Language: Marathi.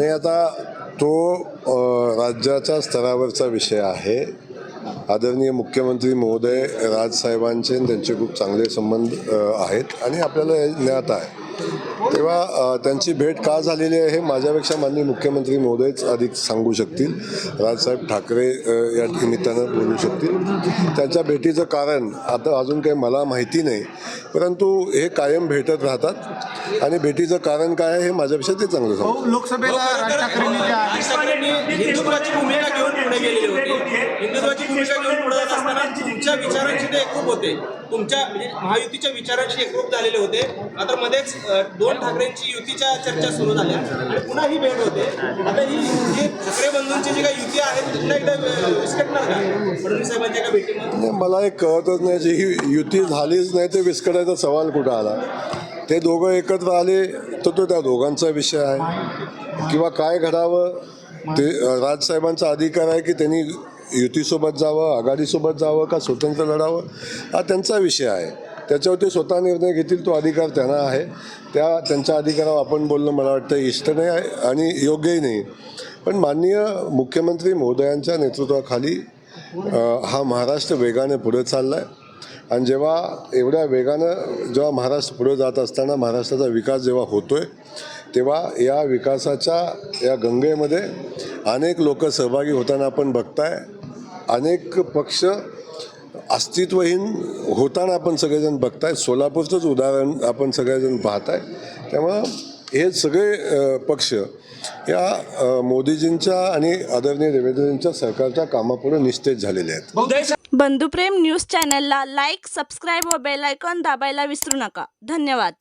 नाही आता तो राज्याच्या स्तरावरचा विषय आहे. आदरणीय मुख्यमंत्री महोदय राजसाहेबांचे त्यांचे खूप चांगले संबंध आहेत आणि आपल्याला हे ज्ञात आहे. तेव्हा त्यांची भेट का झालेली आहे हे माझ्यापेक्षा माननीय मुख्यमंत्री महोदयच अधिक सांगू शकतील. राजसाहेब ठाकरे या निमित्तानं बोलू शकतील. त्यांच्या भेटीचं कारण आता अजून काही मला माहिती नाही. परंतु हे कायम भेटत राहतात. आणि भेटीचं कारण काय आहे हे माझ्यापेक्षा ते चांगलं सांगू लोकसभेला हिंदुत्वाची भूमिका घेऊन पुढे गेलेली होते. हिंदुत्वाची भूमिका घेऊन पुढे जात असताना तुमच्या विचारांशी ते एकरूप होते. तुमच्या म्हणजे महायुतीच्या विचारांशी एकरूप झालेले होते. आता मध्येच दोन ठाकरेंची युतीच्या चर्चा सुरू झाल्या. आणि पुन्हा ही भेट होते. आता ही जे ठाकरे बंधूंची जी काही युती आहे ती पुन्हा एकदा विस्कटणार का? फडणवीस साहेबांच्या एका भेटीमध्ये. मला एक कळतच नाही. जी ही युती झालीच नाही ते विस्कटायचा सवाल कुठं आला? ते दोघं एकत्र आले तर तो त्या दोघांचा विषय आहे. किंवा काय घडावं? ते राजसाहेबांचा अधिकार आहे की त्यांनी युतीसोबत जावं आघाडीसोबत जावं का स्वतंत्र लढावं? हा त्यांचा विषय आहे. त्याच्यावर ते स्वतः निर्णय घेतील तो अधिकार त्यांना आहे. त्या त्यांच्या अधिकारावर आपण बोलणं मला वाटतं इष्ट नाही आहे आणि योग्यही नाही. पण माननीय मुख्यमंत्री महोदयांच्या नेतृत्वाखाली हा महाराष्ट्र वेगाने पुढे चालला आहे आणि जेव्हा एवढ्या वेगानं जेव्हा महाराष्ट्र पुढे जात असताना महाराष्ट्राचा विकास जेव्हा होतो आहे तेव्हा या विकासाच्या या गंगेमध्ये अनेक लोक सहभागी होताना आपण बघताय. अनेक पक्ष अस्तित्वहीन होताना आपण सगळेजण बघताय. सोलापूरचंच उदाहरण आपण सगळेजण पाहताय. त्यामुळं हे सगळे पक्ष या मोदीजींच्या आणि आदरणीय देवेंद्रजींच्या सरकारच्या कामापुढे निस्तेज झालेले आहेत. बंधुप्रेम न्यूज चॅनलला लाईक सबस्क्राईब व बेल आयकॉन दाबायला विसरू नका. धन्यवाद.